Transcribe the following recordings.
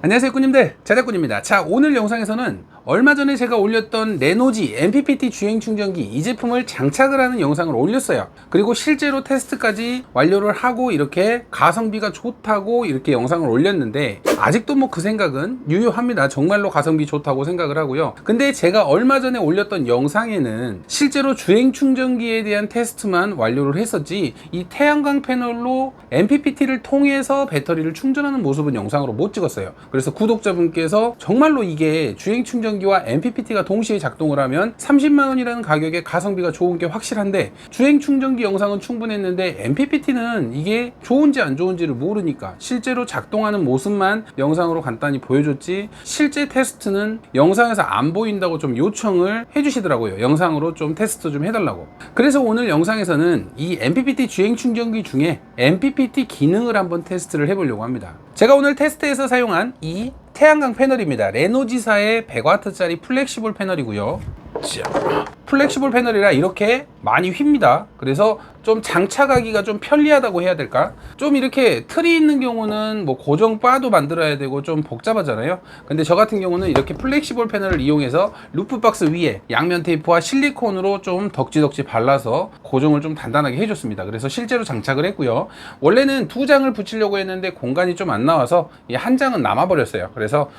안녕하세요 꾸님들. 자작꾼입니다. 자 오늘 영상에서는 얼마 전에 제가 올렸던 레노지 MPPT 주행 충전기 이 제품을 장착을 하는 영상을 올렸어요. 그리고 실제로 테스트까지 완료를 하고 이렇게 가성비가 좋다고 이렇게 영상을 올렸는데 아직도 뭐 그 생각은 유효합니다. 정말로 가성비 좋다고 생각을 하고요. 근데 제가 얼마 전에 올렸던 영상에는 실제로 주행 충전기에 대한 테스트만 완료를 했었지 이 태양광 패널로 MPPT를 통해서 배터리를 충전하는 모습은 영상으로 못 찍었어요. 그래서 구독자분께서 정말로 이게 주행 충전기 와 MPPT가 동시에 작동을 하면 30만원이라는 가격에 가성비가 좋은 게 확실한데 주행 충전기 영상은 충분했는데 MPPT는 이게 좋은지 안 좋은지를 모르니까 실제로 작동하는 모습만 영상으로 간단히 보여줬지 실제 테스트는 영상에서 안 보인다고 좀 요청을 해주시더라고요. 영상으로 좀 테스트 좀 해달라고. 그래서 오늘 영상에서는 이 MPPT 주행 충전기 중에 MPPT 기능을 한번 테스트를 해보려고 합니다. 제가 오늘 테스트에서 사용한 이 태양광 패널입니다. 레노지사의 100W짜리 플렉시블 패널이고요. 자, 플렉시블 패널이라 이렇게 많이 휩니다. 그래서 좀 장착하기가 좀 편리하다고 해야 될까? 좀 이렇게 틀이 있는 경우는 뭐 고정 바도 만들어야 되고 좀 복잡하잖아요. 근데 저 같은 경우는 이렇게 플렉시블 패널을 이용해서 루프 박스 위에 양면 테이프와 실리콘으로 좀 덕지덕지 발라서 고정을 좀 단단하게 해줬습니다. 그래서 실제로 장착을 했고요. 원래는 두 장을 붙이려고 했는데 공간이 좀 안 나와서 이한 장은 남아버렸어요. 그래서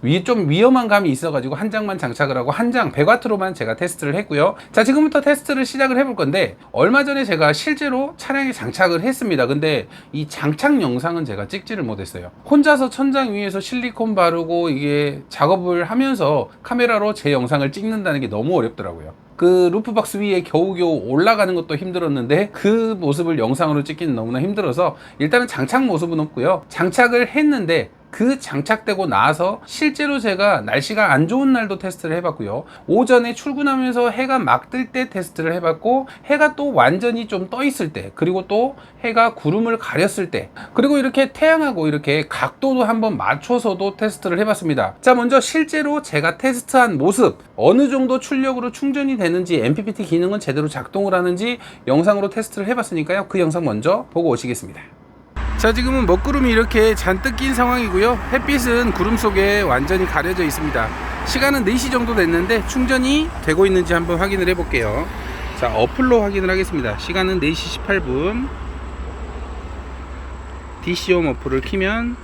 위, 좀 위험한 감이 있어가지고 한 장만 장착을 하고 한 장 100W로만 제가 테스트를 했고요. 자, 지금부터 테스트를 시작을 해볼 건데 얼마 전에 제가 실제로 차량에 장착을 했습니다. 근데 이 장착 영상은 제가 찍지를 못했어요. 혼자서 천장 위에서 실리콘 바르고 이게 작업을 하면서 카메라로 제 영상을 찍는다는 게 너무 어렵더라고요. 그 루프박스 위에 겨우겨우 올라가는 것도 힘들었는데 그 모습을 영상으로 찍기는 너무나 힘들어서 일단은 장착 모습은 없고요. 장착을 했는데 그 장착되고 나서 실제로 제가 날씨가 안 좋은 날도 테스트를 해봤고요. 오전에 출근하면서 해가 막 뜰 때 테스트를 해봤고 해가 또 완전히 좀 떠 있을 때 그리고 또 해가 구름을 가렸을 때 그리고 이렇게 태양하고 이렇게 각도도 한번 맞춰서도 테스트를 해봤습니다. 자 먼저 실제로 제가 테스트한 모습 어느 정도 출력으로 충전이 되는지 MPPT 기능은 제대로 작동을 하는지 영상으로 테스트를 해봤으니까요. 그 영상 먼저 보고 오시겠습니다. 자 지금은 먹구름이 이렇게 잔뜩 낀 상황이고요. 햇빛은 구름 속에 완전히 가려져 있습니다. 시간은 4시 정도 됐는데 충전이 되고 있는지 한번 확인을 해 볼게요. 자 어플로 확인을 하겠습니다. 시간은 4시 18분. DC홈 어플을 키면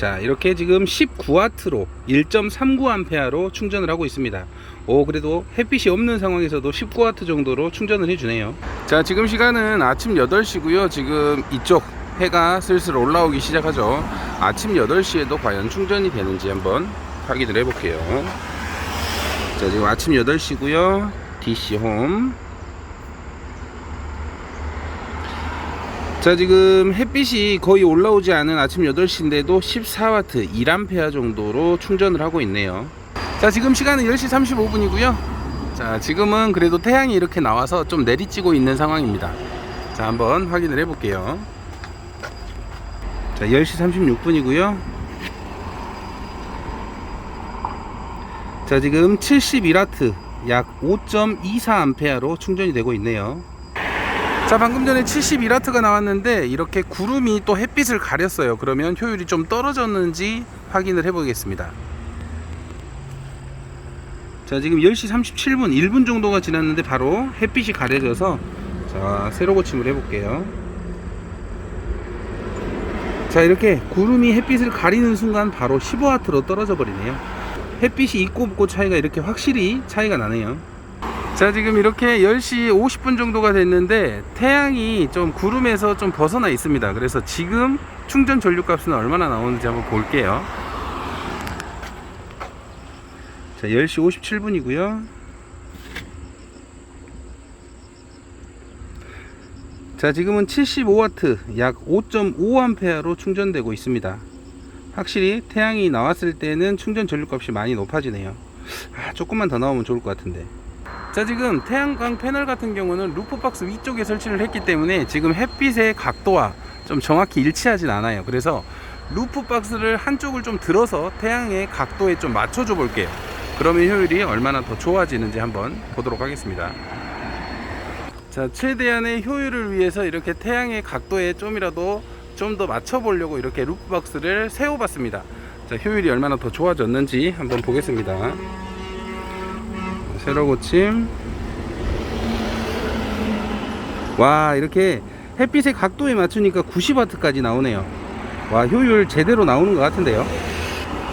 자 이렇게 지금 19W로 1.39A로 충전을 하고 있습니다. 오 그래도 햇빛이 없는 상황에서도 19W 정도로 충전을 해주네요. 자 지금 시간은 아침 8시고요. 지금 이쪽 해가 슬슬 올라오기 시작하죠. 아침 8시에도 과연 충전이 되는지 한번 확인을 해 볼게요. 자 지금 아침 8시고요. DC홈 자 지금 햇빛이 거의 올라오지 않은 아침 8시인데도 14W 1A 정도로 충전을 하고 있네요. 자 지금 시간은 10시 35분이고요. 자 지금은 그래도 태양이 이렇게 나와서 좀 내리쬐고 있는 상황입니다. 자 한번 확인을 해 볼게요. 자 10시 36분이고요. 자 지금 71W 약 5.24A로 충전이 되고 있네요 자 방금 전에 71W가 나왔는데 이렇게 구름이 또 햇빛을 가렸어요. 그러면 효율이 좀 떨어졌는지 확인을 해 보겠습니다. 자 지금 10시 37분 1분 정도가 지났는데 바로 햇빛이 가려져서 자 세로 고침을 해 볼게요. 자 이렇게 구름이 햇빛을 가리는 순간 바로 15W로 떨어져 버리네요. 햇빛이 있고 없고 차이가 이렇게 확실히 차이가 나네요 자 지금 이렇게 10시 50분 정도가 됐는데 태양이 좀 구름에서 좀 벗어나 있습니다. 그래서 지금 충전 전류 값은 얼마나 나오는지 한번 볼게요. 자 10시 57분이고요. 자 지금은 75W 약 5.5A로 충전되고 있습니다. 확실히 태양이 나왔을 때는 충전 전류 값이 많이 높아지네요. 아, 조금만 더 나오면 좋을 것 같은데 자 지금 태양광 패널 같은 경우는 루프박스 위쪽에 설치를 했기 때문에 지금 햇빛의 각도와 좀 정확히 일치하진 않아요 그래서 루프박스를 한쪽을 좀 들어서 태양의 각도에 좀 맞춰줘 볼게요 그러면 효율이 얼마나 더 좋아지는지 한번 보도록 하겠습니다 자 최대한의 효율을 위해서 이렇게 태양의 각도에 좀이라도 좀 더 맞춰 보려고 이렇게 루프박스를 세워 봤습니다. 자, 효율이 얼마나 더 좋아졌는지 한번 보겠습니다. 세로 고침. 와, 이렇게 햇빛의 각도에 맞추니까 90W까지 나오네요. 와, 효율 제대로 나오는 것 같은데요.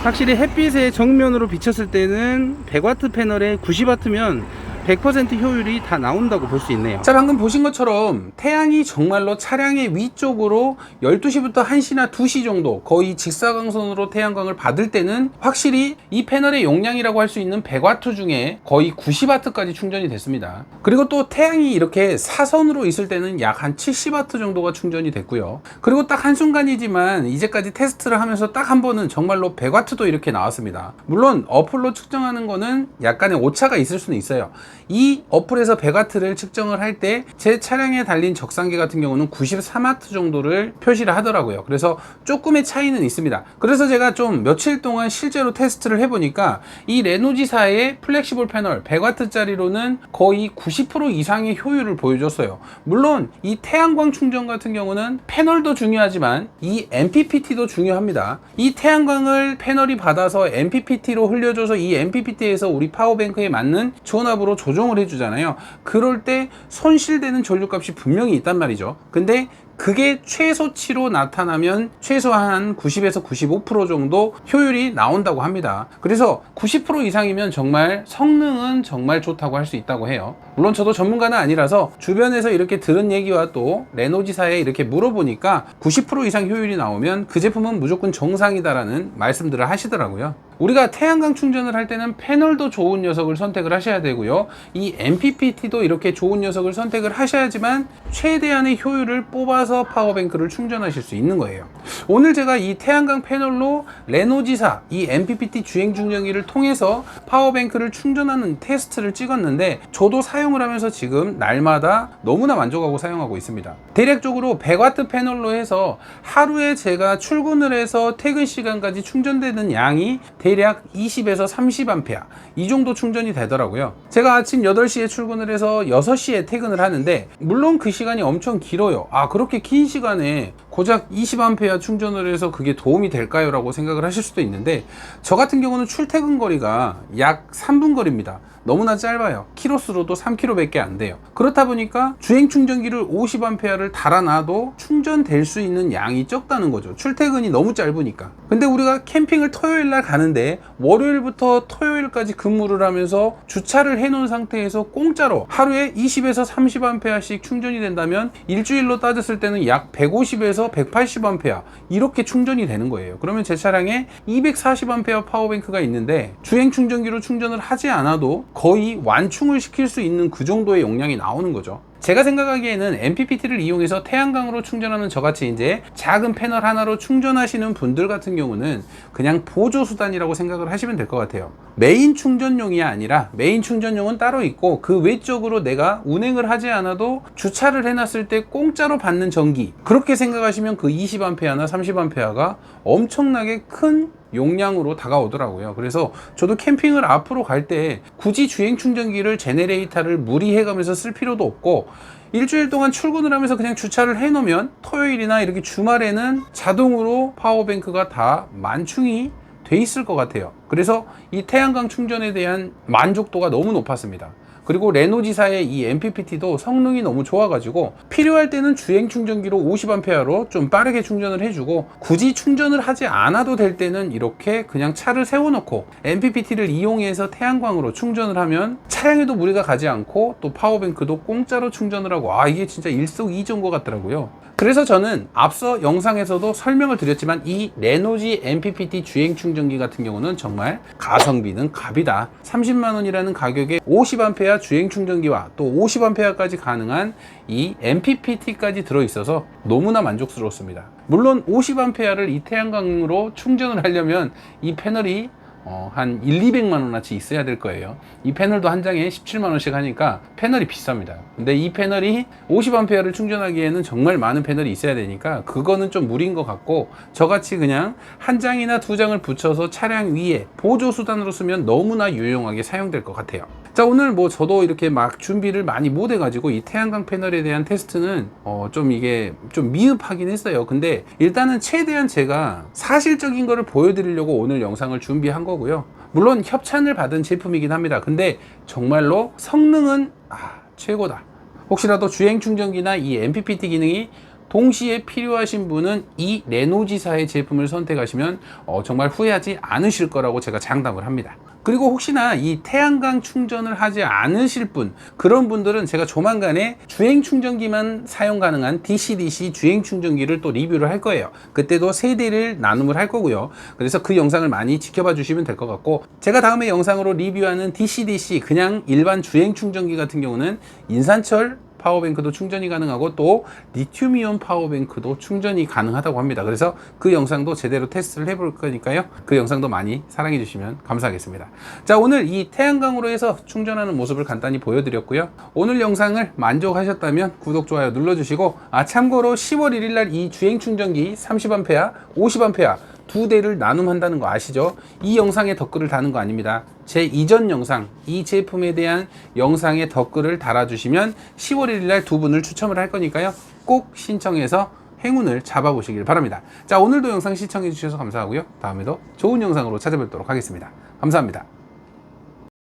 확실히 햇빛의 정면으로 비쳤을 때는 100W 패널에 90W면 100% 효율이 다 나온다고 볼 수 있네요. 자, 방금 보신 것처럼 태양이 정말로 차량의 위쪽으로 12시부터 1시나 2시 정도 거의 직사광선으로 태양광을 받을 때는 확실히 이 패널의 용량이라고 할 수 있는 100W 중에 거의 90W까지 충전이 됐습니다. 그리고 또 태양이 이렇게 사선으로 있을 때는 약 한 70W 정도가 충전이 됐고요. 그리고 딱 한순간이지만 이제까지 테스트를 하면서 딱 한 번은 정말로 100W도 이렇게 나왔습니다. 물론 어플로 측정하는 거는 약간의 오차가 있을 수는 있어요. 이 어플에서 100W를 측정을 할 때 제 차량에 달린 적상계 같은 경우는 93W 정도를 표시를 하더라고요. 그래서 조금의 차이는 있습니다. 그래서 제가 좀 며칠 동안 실제로 테스트를 해보니까 이 레노지사의 플렉시블 패널 100W짜리로는 거의 90% 이상의 효율을 보여줬어요. 물론 이 태양광 충전 같은 경우는 패널도 중요하지만 이 MPPT도 중요합니다. 이 태양광을 패널이 받아서 MPPT로 흘려줘서 이 MPPT에서 우리 파워뱅크에 맞는 전압으로 조정을 해주잖아요. 그럴 때 손실되는 전류값이 분명히 있단 말이죠. 근데 그게 최소치로 나타나면 최소한 90에서 95% 정도 효율이 나온다고 합니다. 그래서 90% 이상이면 정말 성능은 정말 좋다고 할 수 있다고 해요. 물론 저도 전문가는 아니라서 주변에서 이렇게 들은 얘기와 또 레노지사에 이렇게 물어보니까 90% 이상 효율이 나오면 그 제품은 무조건 정상이다라는 말씀들을 하시더라고요. 우리가 태양광 충전을 할 때는 패널도 좋은 녀석을 선택을 하셔야 되고요. 이 MPPT도 이렇게 좋은 녀석을 선택을 하셔야지만 최대한의 효율을 뽑아서 파워뱅크를 충전하실 수 있는 거예요. 오늘 제가 이 태양광 패널로 레노지사 이 MPPT 주행 충전기를 통해서 파워뱅크를 충전하는 테스트를 찍었는데 저도 사용을 하면서 지금 날마다 너무나 만족하고 사용하고 있습니다. 대략적으로 100W 패널로 해서 하루에 제가 출근을 해서 퇴근 시간까지 충전되는 양이 대략 20에서 30A 이 정도 충전이 되더라고요. 제가 아침 8시에 출근을 해서 6시에 퇴근을 하는데 물론 그 시간이 엄청 길어요. 아 그렇게 긴 시간에 고작 20A 충전을 해서 그게 도움이 될까요? 라고 생각을 하실 수도 있는데 저 같은 경우는 출퇴근 거리가 약 3분 거리입니다. 너무나 짧아요. 키로수로도 3km밖에 안 돼요. 그렇다 보니까 주행 충전기를 50A를 달아놔도 충전될 수 있는 양이 적다는 거죠. 출퇴근이 너무 짧으니까. 근데 우리가 캠핑을 토요일 날 가는데 월요일부터 토요일 까지 근무를 하면서 주차를 해놓은 상태에서 공짜로 하루에 20에서 30A씩 충전이 된다면 일주일로 따졌을 때는 약 150에서 180A 이렇게 충전이 되는 거예요. 그러면 제 차량에 240A 파워뱅크가 있는데 주행 충전기로 충전을 하지 않아도 거의 완충을 시킬 수 있는 그 정도의 용량이 나오는 거죠. 제가 생각하기에는 MPPT를 이용해서 태양광으로 충전하는 저같이 이제 작은 패널 하나로 충전하시는 분들 같은 경우는 그냥 보조 수단이라고 생각을 하시면 될 것 같아요. 메인 충전용이 아니라 메인 충전용은 따로 있고 그 외적으로 내가 운행을 하지 않아도 주차를 해놨을 때 공짜로 받는 전기 그렇게 생각하시면 그 20A나 30A가 엄청나게 큰 용량으로 다가오더라고요. 그래서 저도 캠핑을 앞으로 갈 때 굳이 주행 충전기를 제네레이터를 무리해 가면서 쓸 필요도 없고 일주일 동안 출근을 하면서 그냥 주차를 해 놓으면 토요일이나 이렇게 주말에는 자동으로 파워뱅크가 다 만충이 돼 있을 것 같아요. 그래서 이 태양광 충전에 대한 만족도가 너무 높았습니다. 그리고 레노 지사의 이 MPPT도 성능이 너무 좋아가지고 필요할 때는 주행 충전기로 50A로 좀 빠르게 충전을 해주고 굳이 충전을 하지 않아도 될 때는 이렇게 그냥 차를 세워놓고 MPPT를 이용해서 태양광으로 충전을 하면 차량에도 무리가 가지 않고 또 파워뱅크도 공짜로 충전을 하고 아 이게 진짜 일석이조인 것 같더라고요. 그래서 저는 앞서 영상에서도 설명을 드렸지만 이 레노지 MPPT 주행 충전기 같은 경우는 정말 가성비는 갑이다. 30만 원이라는 가격에 50A 주행 충전기와 또 50A까지 가능한 이 MPPT까지 들어 있어서 너무나 만족스러웠습니다. 물론 50A를 이 태양광으로 충전을 하려면 이 패널이 어, 한 1, 200만 원어치 있어야 될 거예요. 이 패널도 한 장에 17만 원씩 하니까 패널이 비쌉니다. 근데 이 패널이 50A를 충전하기에는 정말 많은 패널이 있어야 되니까 그거는 좀 무리인 것 같고 저같이 그냥 한 장이나 두 장을 붙여서 차량 위에 보조 수단으로 쓰면 너무나 유용하게 사용될 것 같아요. 자 오늘 뭐 저도 이렇게 막 준비를 많이 못 해가지고 이 태양광 패널에 대한 테스트는 어 좀 이게 좀 미흡하긴 했어요. 근데 일단은 최대한 제가 사실적인 거를 보여드리려고 오늘 영상을 준비한 거고요. 물론 협찬을 받은 제품이긴 합니다. 근데 정말로 성능은 아 최고다. 혹시라도 주행 충전기나 이 MPPT 기능이 동시에 필요하신 분은 이 레노지사의 제품을 선택하시면 어, 정말 후회하지 않으실 거라고 제가 장담을 합니다. 그리고 혹시나 이 태양광 충전을 하지 않으실 분 그런 분들은 제가 조만간에 주행 충전기만 사용 가능한 DC-DC 주행 충전기를 또 리뷰를 할 거예요. 그때도 세 대를 나눔을 할 거고요. 그래서 그 영상을 많이 지켜봐 주시면 될 것 같고 제가 다음에 영상으로 리뷰하는 DC-DC 그냥 일반 주행 충전기 같은 경우는 인산철 파워뱅크도 충전이 가능하고 또 리튬이온 파워뱅크도 충전이 가능하다고 합니다. 그래서 그 영상도 제대로 테스트를 해볼 거니까요. 그 영상도 많이 사랑해 주시면 감사하겠습니다. 자, 오늘 이 태양광으로 해서 충전하는 모습을 간단히 보여드렸고요. 오늘 영상을 만족하셨다면 구독, 좋아요 눌러주시고 아, 참고로 10월 1일 날 이 주행 충전기 30A, 50A 두 대를 나눔한다는 거 아시죠? 이 영상에 댓글을 다는 거 아닙니다. 제 이전 영상, 이 제품에 대한 영상에 댓글을 달아주시면 10월 1일 날 두 분을 추첨을 할 거니까요. 꼭 신청해서 행운을 잡아보시길 바랍니다. 자, 오늘도 영상 시청해 주셔서 감사하고요. 다음에도 좋은 영상으로 찾아뵙도록 하겠습니다. 감사합니다.